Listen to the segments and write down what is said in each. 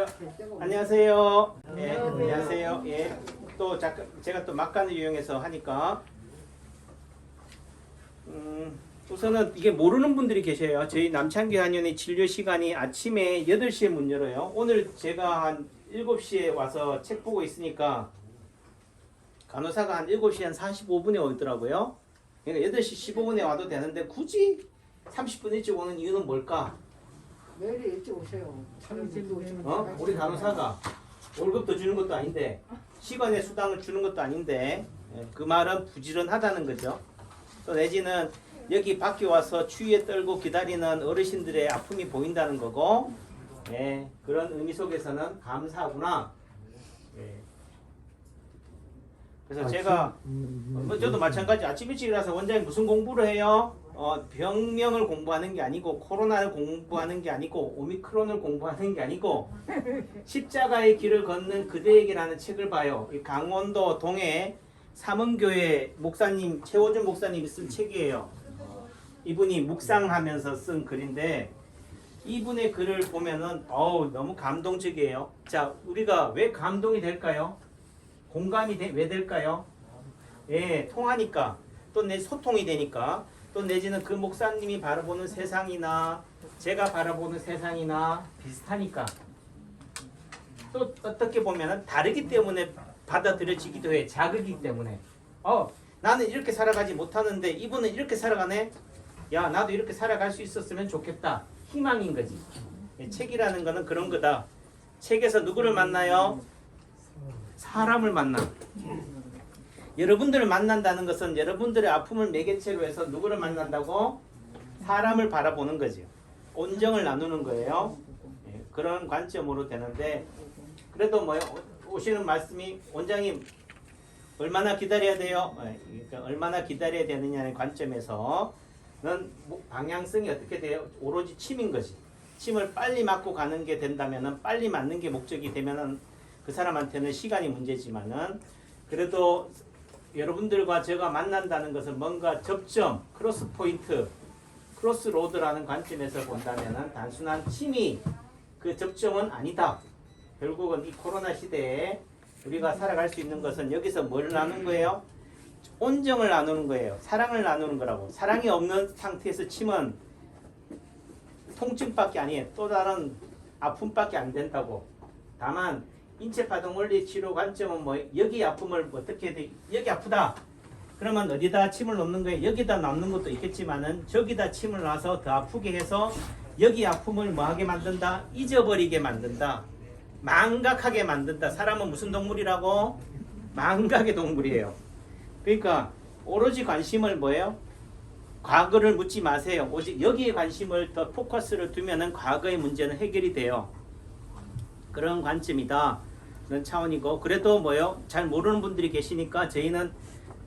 자, 안녕하세요. 예, 안녕하세요. 예, 또 제가 또 막간을 이용해서 하니까 음, 우선은 이게 모르는 분들이 계셔요. 저희 남창기 한의원의 진료 시간이 아침에 8시에 문 열어요. 오늘 제가 한 7시에 와서 책 보고 있으니까 간호사가 한 7시 한 45분에 오더라고요. 그러니까 8시 15분에 와도 되는데 굳이 30분 일찍 오는 이유는 뭘까? 매일 일찍 오세요. 일찍 오시면 어? 우리 간호사가 월급도 주는 것도 아닌데 시간의 수당을 주는 것도 아닌데 예, 그 말은 부지런하다는 거죠. 또 내지는 여기 밖에 와서 추위에 떨고 기다리는 어르신들의 아픔이 보인다는 거고 예, 그런 의미 속에서는 감사하구나. 예. 그래서 제가 뭐 저도 마찬가지 아침 일찍 일어나서 원장님 무슨 공부를 해요? 어, 병명을 공부하는 게 아니고 코로나를 공부하는 게 아니고 오미크론을 공부하는 게 아니고 십자가의 길을 걷는 그대에게라는 책을 봐요. 이 강원도 동해 삼원교회 목사님 최호준 목사님이 쓴 책이에요. 이분이 묵상하면서 쓴 글인데 이분의 글을 보면은 어우 너무 감동적이에요. 자 우리가 왜 감동이 될까요? 공감이 돼, 왜 될까요? 예, 통하니까 또 내 소통이 되니까 또 내지는 그 목사님이 바라보는 세상이나 제가 바라보는 세상이나 비슷하니까. 또 어떻게 보면은 다르기 때문에 받아들여지기도 해. 자극이기 때문에. 어 나는 이렇게 살아가지 못하는데 이분은 이렇게 살아가네? 야 나도 이렇게 살아갈 수 있었으면 좋겠다. 희망인 거지. 예, 책이라는 거는 그런 거다. 책에서 누구를 만나요? 사람을 만나 여러분들을 만난다는 것은 여러분들의 아픔을 매개체로 해서 누구를 만난다고 사람을 바라보는 거죠 온정을 나누는 거예요 예, 그런 관점으로 되는데 그래도 뭐 오시는 말씀이 원장님 얼마나 기다려야 돼요? 예, 그러니까 얼마나 기다려야 되느냐는 관점에서는 뭐 방향성이 어떻게 돼요? 오로지 침인 거지. 침을 빨리 맞고 가는 게 된다면은 빨리 맞는 게 목적이 되면은 그 사람한테는 시간이 문제지만은 그래도 여러분들과 제가 만난다는 것은 뭔가 접점, 크로스 포인트, 크로스 로드라는 관점에서 본다면은 단순한 침이 그 접점은 아니다. 결국은 이 코로나 시대에 우리가 살아갈 수 있는 것은 여기서 뭘 나눈 거예요? 온정을 나누는 거예요. 사랑을 나누는 거라고. 사랑이 없는 상태에서 침은 통증밖에 아니에요. 또 다른 아픔밖에 안 된다고. 다만 인체 파동 원리 치료 관점은 뭐 여기 아픔을 어떻게 돼? 여기 아프다. 그러면 어디다 침을 놓는 거예요? 여기다 놓는 것도 있겠지만은 저기다 침을 놔서 더 아프게 해서 여기 아픔을 뭐하게 만든다? 잊어버리게 만든다. 망각하게 만든다. 사람은 무슨 동물이라고? 망각의 동물이에요. 그러니까 오로지 관심을 뭐예요? 과거를 묻지 마세요. 오직 여기에 관심을 더 포커스를 두면은 과거의 문제는 해결이 돼요. 그런 관점이다. 그런 차원이고 그래도 뭐요? 잘 모르는 분들이 계시니까 저희는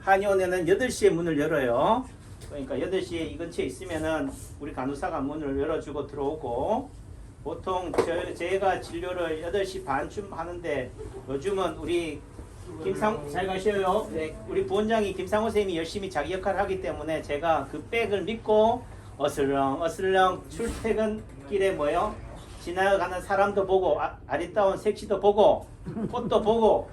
한의원에는 8시에 문을 열어요. 그러니까 8시에 이 근처에 있으면은 우리 간호사가 문을 열어주고 들어오고 보통 저, 제가 진료를 8시 반쯤 하는데 요즘은 우리 김상 잘 가셔요. 네, 우리 부원장이 김상호 선생님이 열심히 자기 역할을 하기 때문에 제가 그 백을 믿고 어슬렁 어슬렁 출퇴근 길에 뭐요? 지나가는 사람도 보고 아, 아리따운 색시도 보고 꽃도 보고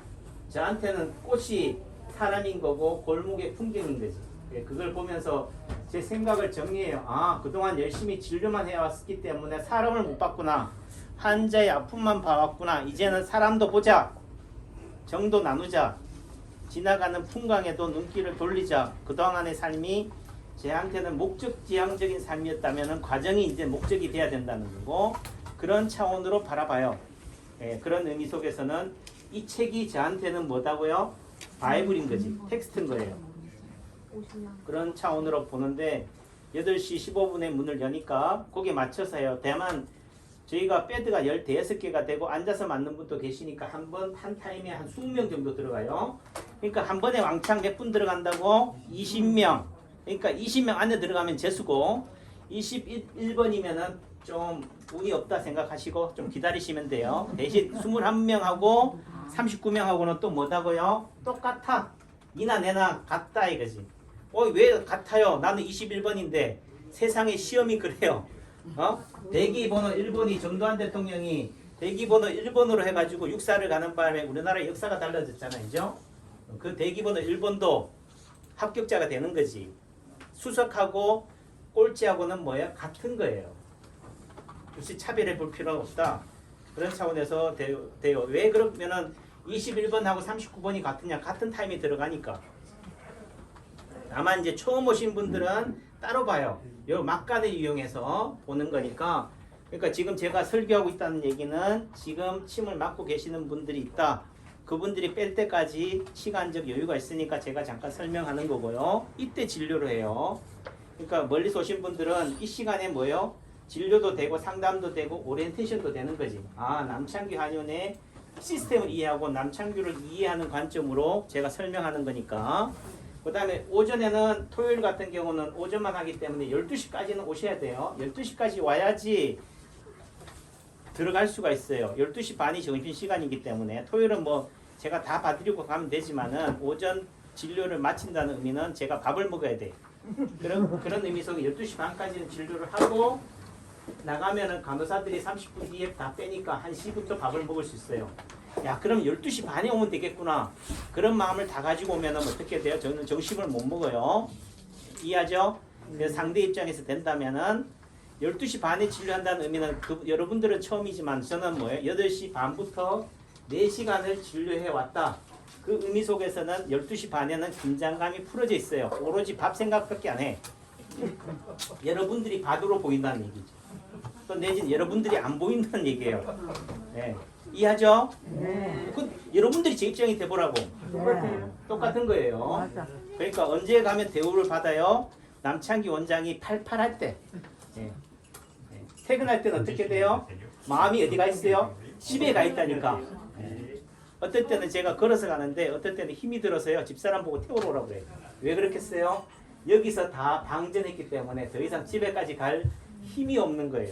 저한테는 꽃이 사람인 거고 골목의 풍경인 거지. 예, 그걸 보면서 제 생각을 정리해요. 아 그동안 열심히 진료만 해왔기 때문에 사람을 못 봤구나. 환자의 아픔만 봐왔구나. 이제는 사람도 보자. 정도 나누자. 지나가는 풍광에도 눈길을 돌리자. 그동안의 삶이 제한테는 목적지향적인 삶이었다면 과정이 이제 목적이 돼야 된다는 거고 그런 차원으로 바라봐요. 예, 그런 의미 속에서는 이 책이 저한테는 뭐다고요? 바이블인 거지. 텍스트인 거예요. 그런 차원으로 보는데 8시 15분에 문을 여니까 거기에 맞춰서요. 다만 저희가 배드가 15개가 되고 앉아서 맞는 분도 계시니까 한 번 한 타임에 한 20명 정도 들어가요. 그러니까 한 번에 왕창 몇 분 들어간다고 20명. 그러니까 20명 안에 들어가면 재수고 21번이면은 좀 운이 없다 생각하시고 좀 기다리시면 돼요. 대신 21명하고 39명하고는 또 뭐다고요? 똑같아. 니나 내나 같다 이거지. 어, 왜 같아요? 나는 21번인데 세상의 시험이 그래요. 어? 대기 번호 1번이 전두환 대통령이 대기 번호 1번으로 해가지고 육사를 가는 바람에 우리나라 역사가 달라졌잖아요. 그죠? 그 대기 번호 1번도 합격자가 되는 거지. 수석하고 꼴찌하고는 뭐예요? 같은 거예요. 굳이 차별해 볼 필요가 없다. 그런 차원에서 돼요. 돼요. 왜 그러면은 21번하고 39번이 같으냐? 같은 타임이 들어가니까. 다만 이제 처음 오신 분들은 따로 봐요. 요 막간을 이용해서 보는 거니까. 그러니까 지금 제가 설교하고 있다는 얘기는 지금 침을 맞고 계시는 분들이 있다. 그분들이 뺄 때까지 시간적 여유가 있으니까 제가 잠깐 설명하는 거고요. 이때 진료를 해요. 그러니까 멀리서 오신 분들은 이 시간에 뭐예요? 진료도 되고 상담도 되고 오리엔테이션도 되는 거지. 아 남창규 한의원의 시스템을 이해하고 남창규를 이해하는 관점으로 제가 설명하는 거니까. 그 다음에 오전에는 토요일 같은 경우는 오전만 하기 때문에 12시까지는 오셔야 돼요. 12시까지 와야지 들어갈 수가 있어요. 12시 반이 정신 시간이기 때문에 토요일은 뭐 제가 다 봐드리고 가면 되지만은 오전 진료를 마친다는 의미는 제가 밥을 먹어야 돼. 그런 그런 의미 속에 12시 반까지는 진료를 하고 나가면은 간호사들이 30분 뒤에 다 빼니까 1시부터 밥을 먹을 수 있어요. 야, 그럼 12시 반에 오면 되겠구나. 그런 마음을 다 가지고 오면은 어떻게 돼요? 저는 정식을 못 먹어요. 이해하죠? 그래서 상대 입장에서 된다면은 12시 반에 진료한다는 의미는 그, 여러분들은 처음이지만 저는 뭐예요? 8시 반부터 4시간을 진료해 왔다. 그 의미 속에서는 12시 반에는 긴장감이 풀어져 있어요. 오로지 밥 생각밖에 안 해. 여러분들이 밥으로 보인다는 얘기죠. 또 내지는 여러분들이 안 보인다는 얘기예요. 네. 이해하죠? 네. 그 여러분들이 제 입장이 돼보라고. 똑같아요. 똑같은 거예요. 맞아. 그러니까 언제 가면 대우를 받아요? 남창기 원장이 팔팔할 때. 예. 예. 퇴근할 때는 어떻게 돼요? 마음이 어디 가 있어요? 집에 가 있다니까. 예. 어떨 때는 제가 걸어서 가는데 어떨 때는 힘이 들어서요. 집사람 보고 태우러 오라고 그래요. 왜 그렇겠어요? 여기서 다 방전했기 때문에 더 이상 집에까지 갈 힘이 없는 거예요.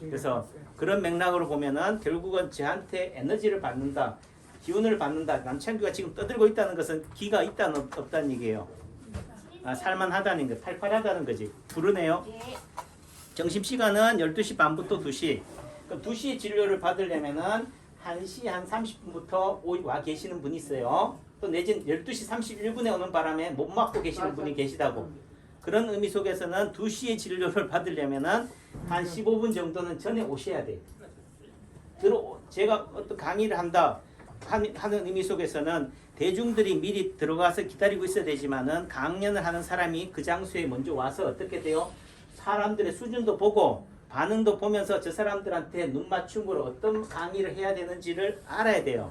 그래서 그런 맥락으로 보면은 결국은 저한테 에너지를 받는다, 기운을 받는다. 남창규가 지금 떠들고 있다는 것은 기가 있다는 없- 없다는 얘기예요. 아, 살만하다는 거, 팔팔하다는 거지. 부르네요. 점심 시간은 12시 반부터 2시. 그럼 2시에 진료를 받으려면은 1시 한 30분부터 와 계시는 분이 있어요. 또 내진 12시 31분에 오는 바람에 못 맞고 계시는 분이 계시다고. 그런 의미 속에서는 2시에 진료를 받으려면은 한 15분 정도는 전에 오셔야 돼요. 들어 제가 어떤 강의를 한다 한- 하는 의미 속에서는 대중들이 미리 들어가서 기다리고 있어야 되지만은 강연을 하는 사람이 그 장소에 먼저 와서 어떻게 돼요? 사람들의 수준도 보고 반응도 보면서 저 사람들한테 눈 맞춤으로 어떤 강의를 해야 되는지를 알아야 돼요.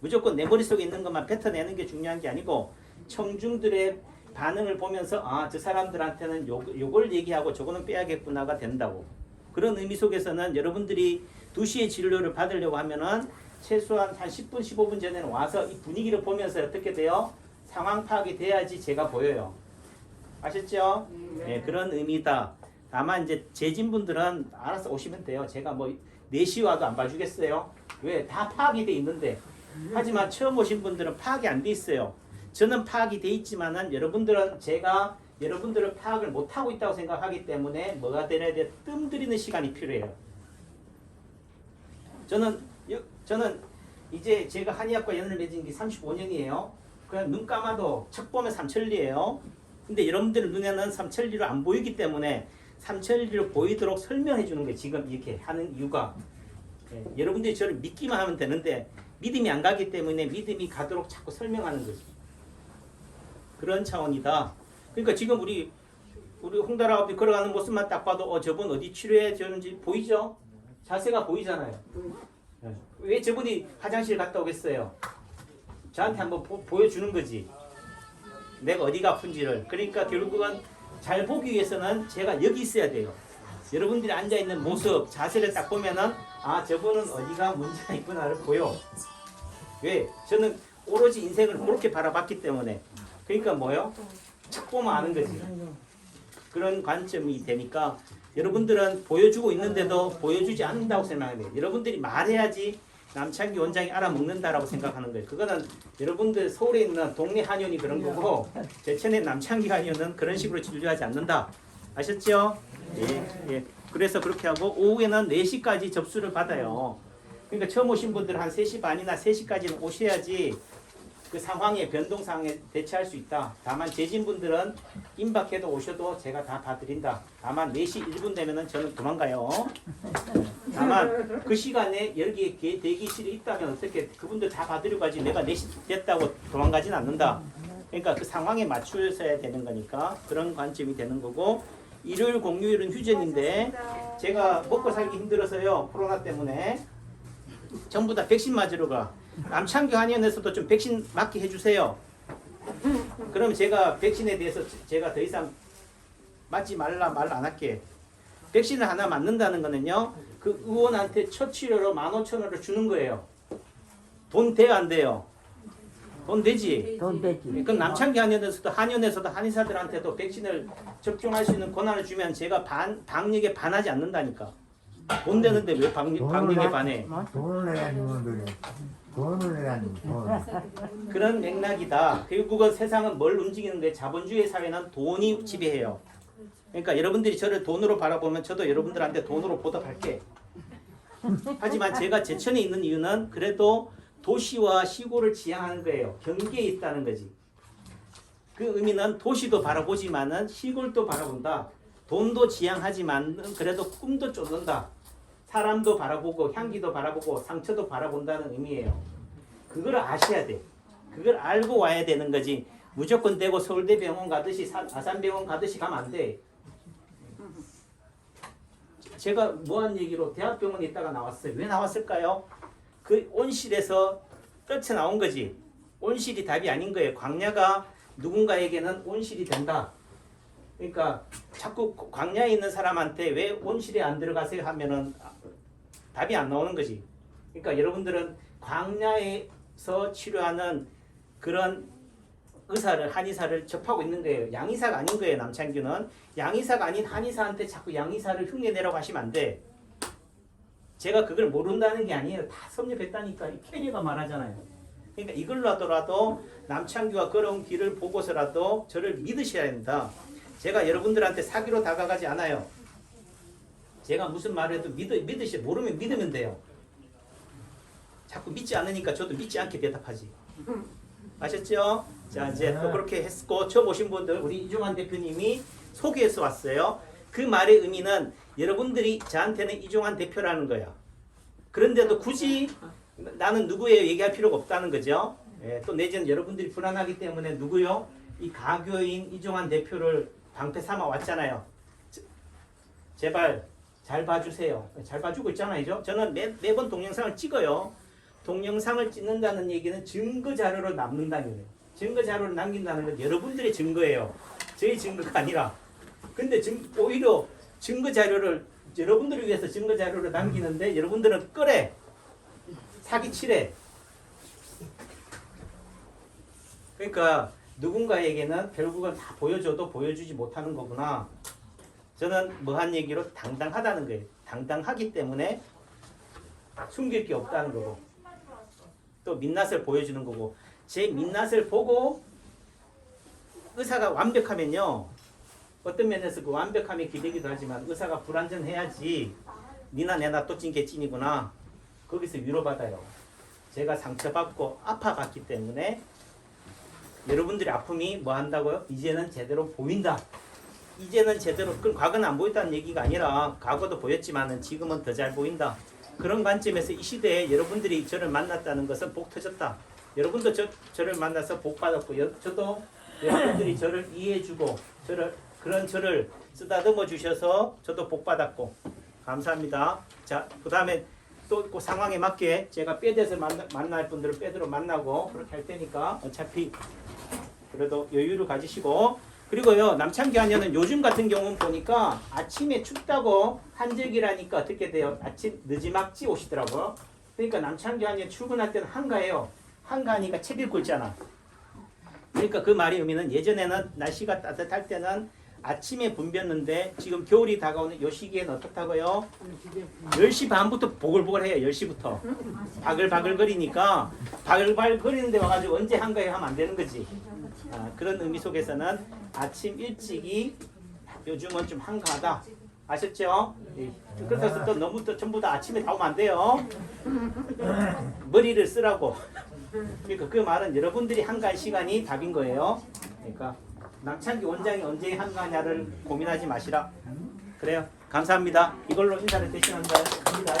무조건 내 머릿속에 있는 것만 뱉어내는 게 중요한 게 아니고 청중들의 반응을 보면서 아 저 사람들한테는 요, 요걸 얘기하고 저거는 빼야겠구나가 된다고 그런 의미 속에서는 여러분들이 2시에 진료를 받으려고 하면은 최소한 한 10분 15분 전에는 와서 이 분위기를 보면서 어떻게 돼요? 상황 파악이 돼야지 제가 보여요 아셨죠? 네, 그런 의미다 다만 이제 재진 분들은 알아서 오시면 돼요 제가 뭐 4시 와도 안 봐주겠어요 왜? 다 파악이 돼 있는데 하지만 처음 오신 분들은 파악이 안 돼 있어요. 저는 파악이 돼 있지만은 여러분들은 제가 여러분들을 파악을 못 하고 있다고 생각하기 때문에 뭐가 되려야 돼? 뜸 들이는 시간이 필요해요. 저는 여- 저는 이제 제가 한의학과 연을 맺은 게 35년이에요. 그냥 눈 감아도 척 보면 삼천리예요. 근데 여러분들 눈에는 삼천리로 안 보이기 때문에 삼천리로 보이도록 설명해 주는 게 지금 이렇게 하는 이유가 예, 여러분들이 저를 믿기만 하면 되는데 믿음이 안 가기 때문에 믿음이 가도록 자꾸 설명하는 거죠. 그런 차원이다. 그러니까 지금 우리 우리 홍다라 아버지 걸어가는 모습만 딱 봐도 어 저분 어디 치료해 주는지 보이죠? 자세가 보이잖아요. 예. 왜 저분이 화장실 갔다 오겠어요? 저한테 한번 보, 보여주는 거지. 내가 어디가 아픈지를. 그러니까 결국은 잘 보기 위해서는 제가 여기 있어야 돼요. 여러분들이 앉아 있는 모습, 자세를 딱 보면은 아 저분은 어디가 문제가 있구나를 보여. 왜? 저는 오로지 인생을 그렇게 바라봤기 때문에. 그러니까 뭐요? 척 보면 아는 거지. 그런 관점이 되니까 여러분들은 보여주고 있는데도 보여주지 않는다고 생각해야 돼요. 여러분들이 말해야지 남창기 원장이 알아먹는다라고 생각하는 거예요. 그거는 여러분들 서울에 있는 동네 한의원이 그런 거고 제천의 남창기 한의원은 그런 식으로 진료하지 않는다. 아셨죠? 예, 예. 그래서 그렇게 하고 오후에는 4시까지 접수를 받아요. 그러니까 처음 오신 분들은 한 3시 반이나 3시까지는 오셔야지 그 상황에 변동 상황에 대처할 수 있다. 다만 재진 분들은 임박해도 오셔도 제가 다 봐드린다. 다만 4시 1분 되면은 저는 도망가요. 다만 그 시간에 여기 개- 대기실이 있다면 어떻게 그분들 다 봐드리고 가지 내가 4시 됐다고 도망가진 않는다. 그러니까 그 상황에 맞추셔야 되는 거니까 그런 관점이 되는 거고 일요일 공휴일은 휴전인데 제가 먹고 살기 힘들어서요 코로나 때문에 전부 다 백신 맞으러 가 남창규 한의원에서도 좀 백신 맞게 해주세요. 그럼 제가 백신에 대해서 제가 더 이상 맞지 말라 말 안 할게. 백신을 하나 맞는다는 거는요 그 의원한테 첫 치료로 15,000원을 주는 거예요. 돈 돼요 안 돼요? 돈 되지? 돈 되지. 그럼 남창기 한의원에서도 한의원에서도 한의사들한테도 백신을 접종할 수 있는 권한을 주면 제가 반 방역에 반하지 않는다니까. 돈 되는데 왜 방역, 방역에 반해? 돈을 내야 하는 분들이 돈을 내야 하는 돈. 그런 맥락이다. 결국은 세상은 뭘 움직이는 게 자본주의 사회는 돈이 지배해요. 그러니까 여러분들이 저를 돈으로 바라보면 저도 여러분들한테 돈으로 보답할게. 하지만 제가 제천에 있는 이유는 그래도 도시와 시골을 지향하는 거예요. 경계에 있다는 거지. 그 의미는 도시도 바라보지만은 시골도 바라본다. 돈도 지향하지만 그래도 꿈도 쫓는다. 사람도 바라보고 향기도 바라보고 상처도 바라본다는 의미예요. 그걸 아셔야 돼. 그걸 알고 와야 되는 거지. 무조건 되고 서울대 병원 가듯이 사- 아산병원 가듯이 가면 안 돼. 제가 뭐한 얘기로 대학병원에 있다가 나왔어요. 왜 나왔을까요? 그 온실에서 떨쳐 나온 거지. 온실이 답이 아닌 거예요. 광야가 누군가에게는 온실이 된다. 그러니까 자꾸 광야에 있는 사람한테 왜 온실에 안 들어가세요 하면은 답이 안 나오는 거지. 그러니까 여러분들은 광야에서 치료하는 그런 의사를 한의사를 접하고 있는 거예요. 양의사가 아닌 거예요. 남창규는 양의사가 아닌 한의사한테 자꾸 양의사를 흉내내라고 하시면 안 돼. 제가 그걸 모른다는 게 아니에요. 다 섭렵했다니까 이 캐리가 말하잖아요. 그러니까 이걸로 하더라도 남창규가 걸어온 길을 보고서라도 저를 믿으셔야 된다. 제가 여러분들한테 사기로 다가가지 않아요. 제가 무슨 말해도 믿으, 믿으시 모르면 믿으면 돼요. 자꾸 믿지 않으니까 저도 믿지 않게 대답하지. 아셨죠? 자 이제 또 그렇게 했고 처음 오신 분들 우리 이종환 대표님이 소개해서 왔어요. 그 말의 의미는 여러분들이 저한테는 이종환 대표라는 거야. 그런데도 굳이 나는 누구예요 얘기할 필요가 없다는 거죠. 예, 또 내지는 여러분들이 불안하기 때문에 누구요? 이 가교인 이종환 대표를 방패 삼아 왔잖아요. 제- 제발 잘 봐주세요. 잘 봐주고 있잖아요. 저는 매, 매번 동영상을 찍어요. 동영상을 찍는다는 얘기는 증거 자료로 남는다는 거예요. 증거 자료를 남긴다는 건 여러분들의 증거예요. 저희 증거가 아니라. 근데 증, 오히려 증거 자료를 여러분들을 위해서 증거 자료를 남기는데 여러분들은 끌에 사기치래. 그러니까 누군가에게는 결국은 다 보여줘도 보여주지 못하는 거구나. 저는 뭐한 얘기로 당당하다는 거예요. 당당하기 때문에 숨길 게 없다는 거고. 또 민낯을 보여주는 거고. 제 민낯을 보고 의사가 완벽하면요. 어떤 면에서 그 완벽함이 기대기도 하지만 의사가 불완전해야지 니나 내나 또 찐 게 찐이구나. 거기서 위로받아요. 제가 상처받고 아파봤기 때문에 여러분들의 아픔이 뭐 한다고요? 이제는 제대로 보인다. 이제는 제대로 그 과거는 안 보였다는 얘기가 아니라 과거도 보였지만은 지금은 더 잘 보인다. 그런 관점에서 이 시대에 여러분들이 저를 만났다는 것은 복 터졌다. 여러분도 저, 저를 만나서 복 받았고 여, 저도 여러분들이 저를 이해해주고 저를 그런 저를 쓰다듬어 주셔서 저도 복 받았고 감사합니다. 자, 그 다음에 또 그 상황에 맞게 제가 빼대서 만나, 만날 분들을 빼대로 만나고 그렇게 할 테니까 어차피 그래도 여유를 가지시고 그리고요 남창기 하녀는 요즘 같은 경우는 보니까 아침에 춥다고 한적이라니까 어떻게 돼요? 아침 늦지막지 오시더라고요. 그러니까 남창기 하녀 출근할 때는 한가해요. 한가하니까 책 읽고 있잖아. 그러니까 그 말의 의미는 예전에는 날씨가 따뜻할 때는 아침에 붐볐는데 지금 겨울이 다가오는 요 시기에는 어떻다고요? 10시 반부터 보글보글해요. 10시부터. 바글바글거리니까 바글바글거리는데 와가지고 언제 한가해 하면 안 되는 거지. 아, 그런 의미 속에서는 아침 일찍이 요즘은 좀 한가하다. 아셨죠? 예. 그래서 또 너무 또 전부 다 아침에 다 오면 안 돼요. 머리를 쓰라고. 그러니까 그 말은 여러분들이 한가할 시간이 답인 거예요. 그러니까 남창기 원장이 언제 한가냐를 고민하지 마시라. 그래요. 감사합니다. 이걸로 인사를 대신한다. 합니다.